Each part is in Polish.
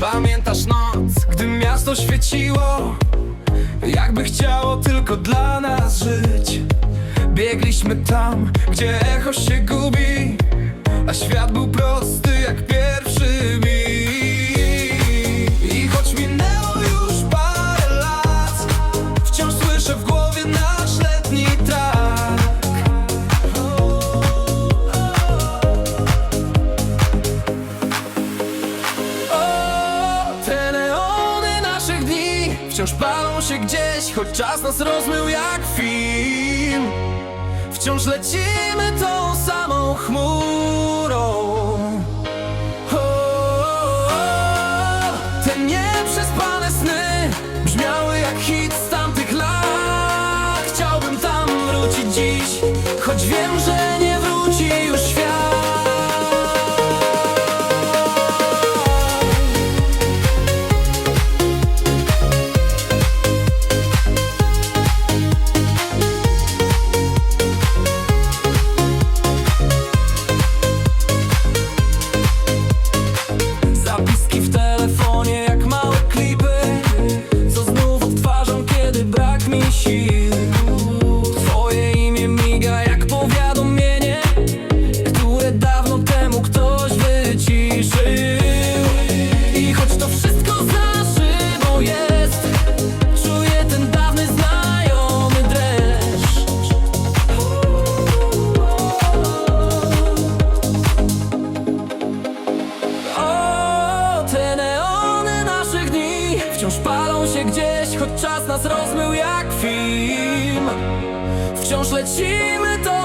Pamiętasz noc, gdy miasto świeciło? Jakby chciało tylko dla nas żyć. Biegliśmy tam, gdzie echo się gubi A świat był prosty. Wciąż palą się gdzieś, choć czas nas rozmył jak film. Wciąż lecimy tą samą chmurą. Te nieprzespane sny Brzmiały jak hit z tamtych lat. Chciałbym tam wrócić dziś Choć wiem, że palą się gdzieś, choć czas nas rozmył jak film. Wciąż lecimy tą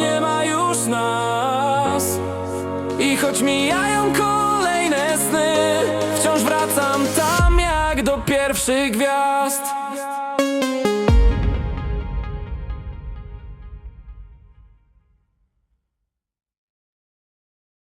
nie ma już nas. I choć mijają kolejne sny, wciąż wracam tam jak do pierwszych gwiazd.